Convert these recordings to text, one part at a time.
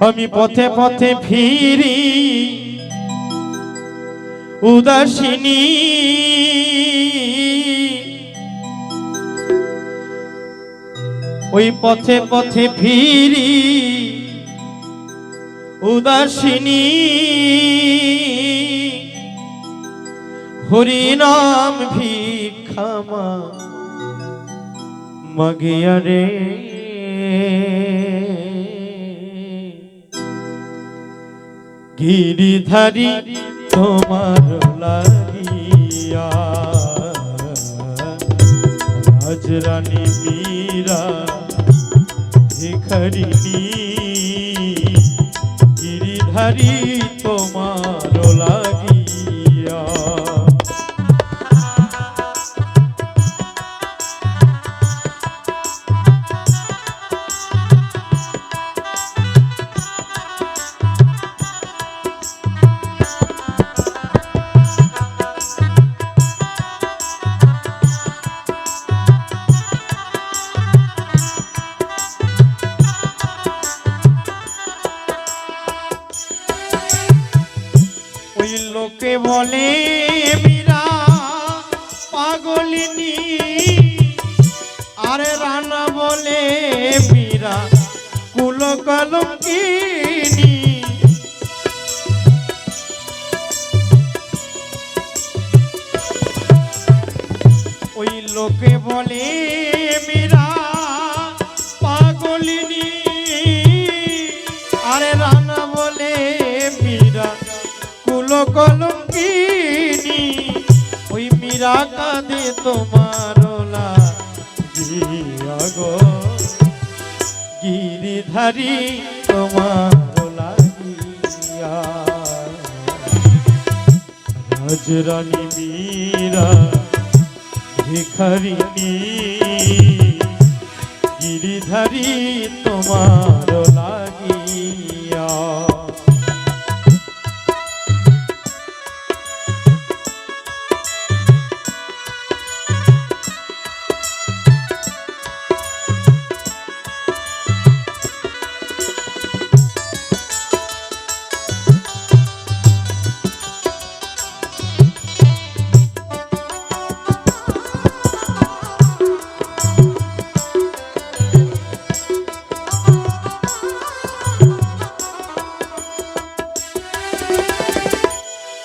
আমি পথে পথে ফিরি। উদাসিনী। ওই পথে পথে ফিরি। উদাসিনী। হরিনাম ভিক্ষামা মগিয়া রে। গিরিধারী তোমার লাগিয়া। রাজরানী মীরা ভিখারিণী গিরিধারী তোমার লাগিয়া। বলে মীরা পাগলিনী। আরে রানা বলে মীরা কুল কলঙ্কিনী ওই লোকে বলে কলঙ্কিনী, ওই মীরা কাঁদে তোমার গো। গিরিধারী, তোমার লাগিয়া রাজরানী মীরা ভিখারিণী গিরিধারী, তোমার লাগিয়া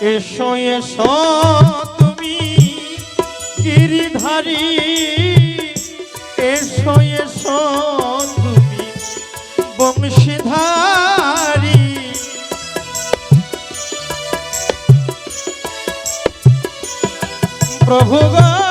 এসো এসো তুমি গিরিধারী। এসো এসো তুমি বংশীধারী। প্রভু গো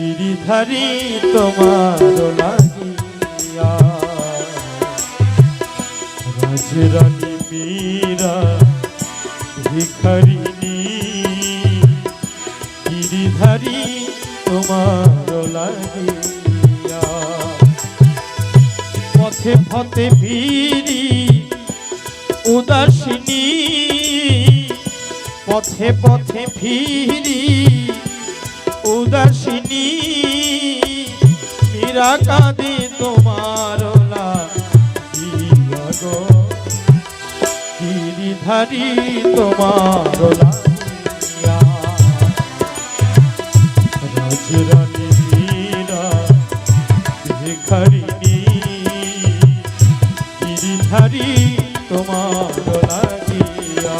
গিরিধারী তোমার লাগিয়া। রাজরানী মীরা ভিখারিণী, গিরিধারী তোমার লাগিয়া। পথে পথে ভিড়ি উদাসিনী, পথে পথে ফিরি উদাসিনী মীরা কাঁদে তোমার গিরিধারী তোমার গিরিধারী তোমার লাগিয়া